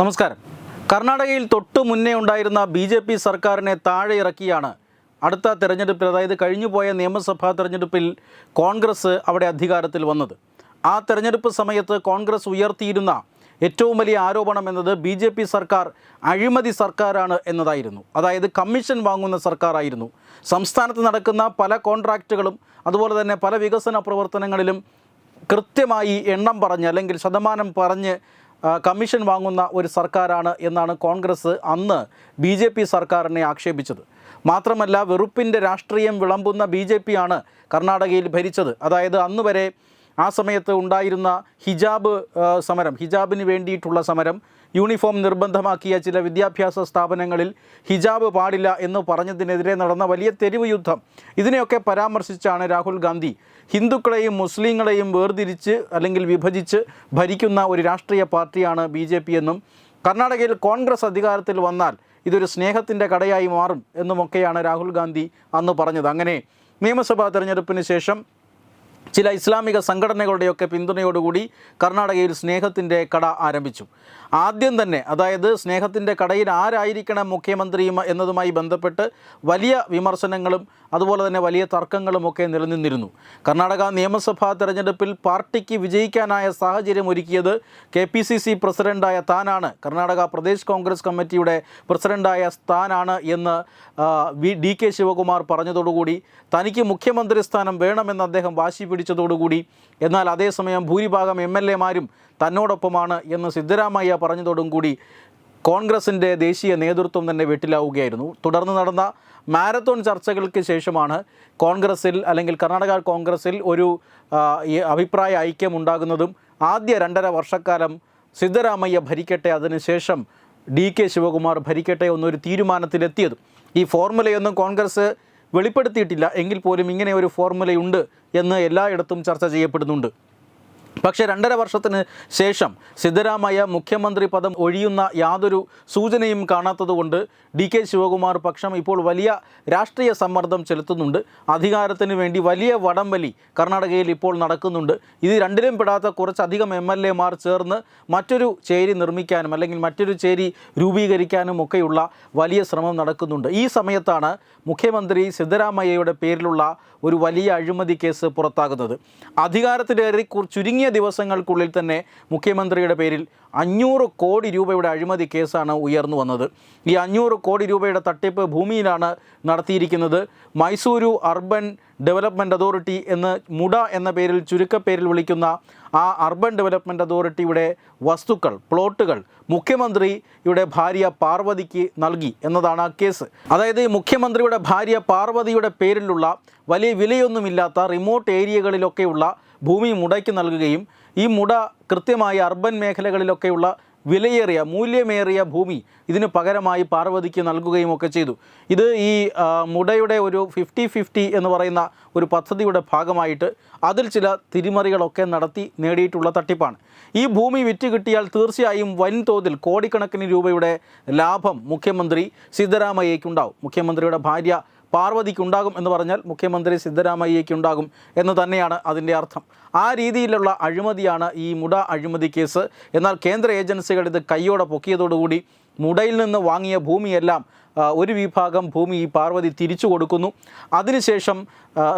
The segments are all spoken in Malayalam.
നമസ്കാരം. കർണാടകയിൽ തൊട്ടു മുന്നേ ഉണ്ടായിരുന്ന ബി ജെ പി സർക്കാരിനെ താഴെ ഇറക്കിയാണ്. അടുത്ത തെരഞ്ഞെടുപ്പിൽ അതായത് കഴിഞ്ഞുപോയ നിയമസഭാ തെരഞ്ഞെടുപ്പിൽ കോൺഗ്രസ് അവിടെ അധികാരത്തിൽ വന്നത്. ആ തെരഞ്ഞെടുപ്പ് സമയത്ത് കോൺഗ്രസ് ഉയർത്തിയിരുന്ന ഏറ്റവും വലിയ ആരോപണം എന്നത് ബി ജെ പി സർക്കാർ അഴിമതി സർക്കാരാണ് എന്നതായിരുന്നു. അതായത് കമ്മീഷൻ വാങ്ങുന്ന സർക്കാരായിരുന്നു. സംസ്ഥാനത്ത് നടക്കുന്ന പല കോൺട്രാക്റ്റുകളും അതുപോലെ തന്നെ പല വികസന പ്രവർത്തനങ്ങളിലും കൃത്യമായി എണ്ണം പറഞ്ഞ് അല്ലെങ്കിൽ ശതമാനം പറഞ്ഞ് കമ്മീഷൻ വാങ്ങുന്ന ഒരു സർക്കാരാണ് എന്നാണ് കോൺഗ്രസ് അന്ന് ബി ജെ പി സർക്കാരിനെ ആക്ഷേപിച്ചത്. മാത്രമല്ല വെറുപ്പിന്റെ രാഷ്ട്രീയം വിളമ്പുന്ന ബി ജെ പി ആണ് കർണാടകയിൽ ഭരിച്ചത്. അതായത് അന്ന് വരെ ആ സമയത്ത് ഉണ്ടായിരുന്ന ഹിജാബ് സമരം ഹിജാബിന് വേണ്ടിയിട്ടുള്ള സമരം യൂണിഫോം നിർബന്ധമാക്കിയ ചില വിദ്യാഭ്യാസ സ്ഥാപനങ്ങളിൽ ഹിജാബ് പാടില്ല എന്ന് പറഞ്ഞതിനെതിരെ നടന്ന വലിയ തെരുവ് യുദ്ധം. ഇതിനെയൊക്കെ പരാമർശിച്ചാണ് രാഹുൽ ഗാന്ധി ഹിന്ദുക്കളെയും മുസ്ലിങ്ങളെയും വേർതിരിച്ച് അല്ലെങ്കിൽ വിഭജിച്ച് ഭരിക്കുന്ന ഒരു രാഷ്ട്രീയ പാർട്ടിയാണ് ബി എന്നും കർണാടകയിൽ കോൺഗ്രസ് അധികാരത്തിൽ വന്നാൽ ഇതൊരു സ്നേഹത്തിന്റെ കടയായി മാറും എന്നുമൊക്കെയാണ് രാഹുൽ ഗാന്ധി അന്ന് പറഞ്ഞത്. അങ്ങനെ നിയമസഭാ തെരഞ്ഞെടുപ്പിന് ശേഷം ചില ഇസ്ലാമിക സംഘടനകളുടെയൊക്കെ പിന്തുണയോടുകൂടി കർണാടകയിൽ സ്നേഹത്തിന്റെ കട ആരംഭിച്ചു. ആദ്യം തന്നെ അതായത് സ്നേഹത്തിന്റെ കടയിൽ ആരായിരിക്കണം മുഖ്യമന്ത്രിയും എന്നതുമായി ബന്ധപ്പെട്ട് വലിയ വിമർശനങ്ങളും അതുപോലെ തന്നെ വലിയ തർക്കങ്ങളുമൊക്കെ നിലനിന്നിരുന്നു. കർണാടക നിയമസഭാ തെരഞ്ഞെടുപ്പിൽ പാർട്ടിക്ക് വിജയിക്കാനായ സാഹചര്യം ഒരുക്കിയത് കെ പി സി സി പ്രസിഡന്റായ താനാണ്. കർണാടക പ്രദേശ് കോൺഗ്രസ് കമ്മിറ്റിയുടെ പ്രസിഡന്റായ താനാണ് എന്ന് വി ഡി കെ ശിവകുമാർ പറഞ്ഞതോടുകൂടി തനിക്ക് മുഖ്യമന്ത്രി സ്ഥാനം വേണമെന്ന് അദ്ദേഹം വാശി പിടിച്ചതോടുകൂടി എന്നാൽ അതേസമയം ഭൂരിഭാഗം എം എൽ എമാരും തന്നോടൊപ്പമാണ് എന്ന് സിദ്ധരാമയ്യ പറഞ്ഞതോടും കൂടി കോൺഗ്രസിന്റെ ദേശീയ നേതൃത്വം തന്നെ വെട്ടിലാവുകയായിരുന്നു. തുടർന്ന് നടന്ന മാരത്തോൺ ചർച്ചകൾക്ക് ശേഷമാണ് കോൺഗ്രസിൽ അല്ലെങ്കിൽ കർണാടക കോൺഗ്രസിൽ ഒരു അഭിപ്രായ ഐക്യം ഉണ്ടാകുന്നതും ആദ്യ രണ്ടര വർഷക്കാലം സിദ്ധരാമയ്യ ഭരിക്കട്ടെ അതിനുശേഷം ഡി കെ ശിവകുമാർ ഭരിക്കട്ടെ എന്നൊരു തീരുമാനത്തിലെത്തിയതും. ഈ ഫോർമുലയൊന്നും കോൺഗ്രസ് വെളിപ്പെടുത്തിയിട്ടില്ല. എങ്കിൽ പോലും ഇങ്ങനെ ഒരു ഫോർമുലയുണ്ട് എന്ന് എല്ലായിടത്തും ചർച്ച ചെയ്യപ്പെടുന്നുണ്ട്. പക്ഷേ രണ്ടര വർഷത്തിന് ശേഷം സിദ്ധരാമയ്യ മുഖ്യമന്ത്രി പദം ഒഴിയുന്ന യാതൊരു സൂചനയും കാണാത്തതുകൊണ്ട് ഡി കെ ശിവകുമാർ പക്ഷം ഇപ്പോൾ വലിയ രാഷ്ട്രീയ സമ്മർദ്ദം ചെലുത്തുന്നുണ്ട്. അധികാരത്തിന് വേണ്ടി വലിയ വടംവലി കർണാടകയിൽ ഇപ്പോൾ നടക്കുന്നുണ്ട്. ഇത് രണ്ടിലും പെടാത്ത കുറച്ചധികം എം എൽ എമാർ ചേർന്ന് മറ്റൊരു ചേരി നിർമ്മിക്കാനും അല്ലെങ്കിൽ മറ്റൊരു ചേരി രൂപീകരിക്കാനും ഒക്കെയുള്ള വലിയ ശ്രമം നടക്കുന്നുണ്ട്. ഈ സമയത്താണ് മുഖ്യമന്ത്രി സിദ്ധരാമയ്യയുടെ പേരിലുള്ള ഒരു വലിയ അഴിമതി കേസ് പുറത്താകുന്നത്. അധികാരത്തിലേറി കു- ചുരുങ്ങിയ ദിവസങ്ങൾക്കുള്ളിൽ തന്നെ മുഖ്യമന്ത്രിയുടെ പേരിൽ അഞ്ഞൂറ് കോടി രൂപയുടെ അഴിമതി കേസാണ് ഉയർന്നു വന്നത്. ഈ അഞ്ഞൂറ് കോടി രൂപയുടെ തട്ടിപ്പ് ഭൂമിയിലാണ് നടത്തിയിരിക്കുന്നത്. മൈസൂരു അർബൻ ഡെവലപ്മെന്റ് അതോറിറ്റി എന്ന് മുട എന്ന പേരിൽ ചുരുക്കപ്പേരിൽ വിളിക്കുന്ന ആ അർബൻ ഡെവലപ്മെന്റ് അതോറിറ്റിയുടെ വസ്തുക്കൾ പ്ലോട്ടുകൾ മുഖ്യമന്ത്രിയുടെ ഭാര്യ പാർവതിക്ക് നൽകി എന്നതാണ് കേസ്. അതായത് മുഖ്യമന്ത്രിയുടെ ഭാര്യ പാർവതിയുടെ പേരിലുള്ള വലിയ വിലയൊന്നുമില്ലാത്ത റിമോട്ട് ഏരിയകളിലൊക്കെയുള്ള ഭൂമി മുടയ്ക്ക് നൽകുകയും ഈ മുട കൃത്യമായി അർബൻ മേഖലകളിലൊക്കെയുള്ള വിലയേറിയ മൂല്യമേറിയ ഭൂമി ഇതിന് പകരമായി പാർവതിക്ക് നൽകുകയും ഒക്കെ ചെയ്തു. ഇത് ഈ മുടയുടെ ഒരു ഫിഫ്റ്റി ഫിഫ്റ്റി എന്ന് പറയുന്ന ഒരു പദ്ധതിയുടെ ഭാഗമായിട്ട് അതിൽ ചില തിരിമറികളൊക്കെ നടത്തി നേടിയിട്ടുള്ള തട്ടിപ്പാണ്. ഈ ഭൂമി വിറ്റ് കിട്ടിയാൽ തീർച്ചയായും വൻതോതിൽ കോടിക്കണക്കിന് രൂപയുടെ ലാഭം മുഖ്യമന്ത്രി സിദ്ധരാമയ്യയ്ക്കുണ്ടാവും. മുഖ്യമന്ത്രിയുടെ ഭാര്യ പാർവതിക്കുണ്ടാകും എന്ന് പറഞ്ഞാൽ മുഖ്യമന്ത്രി സിദ്ധരാമയ്യയ്ക്കുണ്ടാകും എന്ന് തന്നെയാണ് അതിന്റെ അർത്ഥം. ആ രീതിയിലുള്ള അഴിമതിയാണ് ഈ മുട അഴിമതി കേസ്. എന്നാൽ കേന്ദ്ര ഏജൻസികൾ ഇത് കയ്യോടെ പൊക്കിയതോടുകൂടി മുടയിൽ നിന്ന് വാങ്ങിയ ഭൂമിയെല്ലാം ഒരു വിഭാഗം ഭൂമി ഈ പാർവതി തിരിച്ചു കൊടുക്കുന്നു. അതിനുശേഷം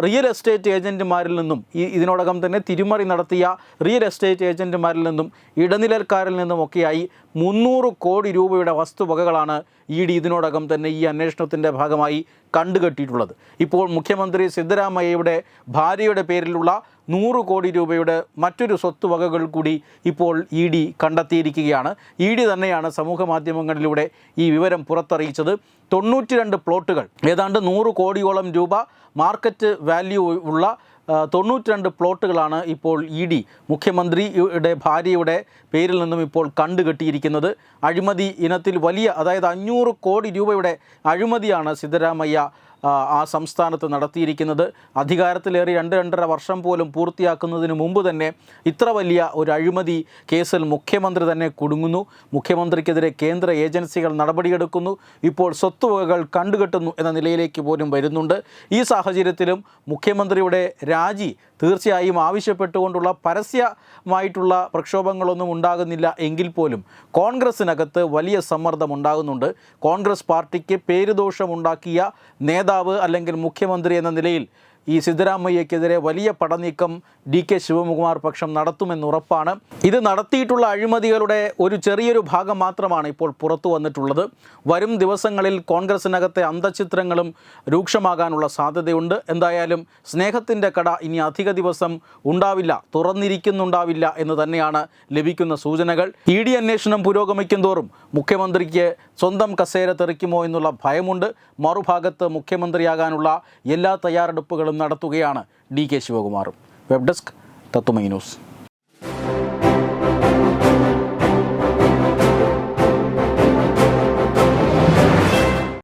റിയൽ എസ്റ്റേറ്റ് ഏജന്റുമാരിൽ നിന്നും ഈ ഇതിനോടകം തന്നെ തിരിമറി നടത്തിയ റിയൽ എസ്റ്റേറ്റ് ഏജന്റുമാരിൽ നിന്നും ഇടനിലക്കാരിൽ നിന്നുമൊക്കെയായി മുന്നൂറ് കോടി രൂപയുടെ വസ്തുവകകളാണ് ഇ ഡി ഇതിനോടകം തന്നെ ഈ അന്വേഷണത്തിന്റെ ഭാഗമായി കണ്ടുകെട്ടിയിട്ടുള്ളത്. ഇപ്പോൾ മുഖ്യമന്ത്രി സിദ്ധരാമയ്യയുടെ ഭാര്യയുടെ പേരിലുള്ള നൂറ് കോടി രൂപയുടെ മറ്റൊരു സ്വത്തുവകകൾ കൂടി ഇപ്പോൾ ഇ ഡി കണ്ടെത്തിയിരിക്കുകയാണ്. ഇ ഡി തന്നെയാണ് സമൂഹ മാധ്യമങ്ങളിലൂടെ ഈ വിവരം പുറത്തറിയിച്ചത്. തൊണ്ണൂറ്റി രണ്ട് പ്ലോട്ടുകൾ ഏതാണ്ട് നൂറ് കോടിയോളം രൂപ മാർക്കറ്റ് വാല്യൂ ഉള്ള ആ, തൊണ്ണൂറ്റി രണ്ട് പ്ലോട്ടുകളാണ് ഇപ്പോൾ ഇ ഡി മുഖ്യമന്ത്രിയുടെ ഭാര്യയുടെ പേരിൽ നിന്നും ഇപ്പോൾ കണ്ടുകെട്ടിയിരിക്കുന്നത്. അഴിമതി ഇനത്തിൽ വലിയ അതായത് അഞ്ഞൂറ് കോടി രൂപയുടെ അഴിമതിയാണ് സിദ്ധരാമയ്യ ആ, സംസ്ഥാനത്ത് നടത്തിയിരിക്കുന്നത്. അധികാരത്തിലേറി രണ്ട് രണ്ടര വർഷം പോലും പൂർത്തിയാക്കുന്നതിന് മുമ്പ് തന്നെ ഇത്ര വലിയ ഒരു അഴിമതി കേസിൽ മുഖ്യമന്ത്രി തന്നെ കുടുങ്ങുന്നു. മുഖ്യമന്ത്രിക്കെതിരെ കേന്ദ്ര ഏജൻസികൾ നടപടിയെടുക്കുന്നു. ഇപ്പോൾ സ്വത്തുവകകൾ കണ്ടുകെട്ടുന്നു എന്ന നിലയിലേക്ക് പോലും വരുന്നുണ്ട്. ഈ സാഹചര്യത്തിലും മുഖ്യമന്ത്രിയുടെ രാജി തീർച്ചയായും ആവശ്യപ്പെട്ടുകൊണ്ടുള്ള പരസ്യമായിട്ടുള്ള പ്രക്ഷോഭങ്ങളൊന്നും ഉണ്ടാകുന്നില്ല എങ്കിൽ പോലും കോൺഗ്രസിനകത്ത് വലിയ സമ്മർദ്ദം ഉണ്ടാകുന്നുണ്ട്. കോൺഗ്രസ് പാർട്ടിക്ക് പേരുദോഷമുണ്ടാക്കിയ നേതാവ് അല്ലെങ്കിൽ മുഖ്യമന്ത്രി എന്ന നിലയിൽ ഈ സിദ്ധരാമയ്യക്കെതിരെ വലിയ പടനീക്കം ഡി കെ ശിവകുമാർ പക്ഷം നടത്തുമെന്നുറപ്പാണ് ഇത് നടത്തിയിട്ടുള്ള അഴിമതികളുടെ ഒരു ചെറിയൊരു ഭാഗം മാത്രമാണ് ഇപ്പോൾ പുറത്തു വന്നിട്ടുള്ളത്. വരും ദിവസങ്ങളിൽ കോൺഗ്രസിനകത്തെ അന്തചിത്രങ്ങളും രൂക്ഷമാകാനുള്ള സാധ്യതയുണ്ട്. എന്തായാലും സ്നേഹത്തിന്റെ കട ഇനി അധിക ദിവസം ഉണ്ടാവില്ല തുറന്നിരിക്കുന്നുണ്ടാവില്ല എന്ന് തന്നെയാണ് ലഭിക്കുന്ന സൂചനകൾ. ഇ ഡി അന്വേഷണം പുരോഗമിക്കും തോറും മുഖ്യമന്ത്രിക്ക് സ്വന്തം കസേര തെറിക്കുമോ എന്നുള്ള ഭയമുണ്ട്. മറുഭാഗത്ത് മുഖ്യമന്ത്രിയാകാനുള്ള എല്ലാ തയ്യാറെടുപ്പുകളും നടത്തുകയാണ് ഡി കെ ശിവകുമാറും. വെബ് ഡെസ്ക് തത്തുമൈ ന്യൂസ്.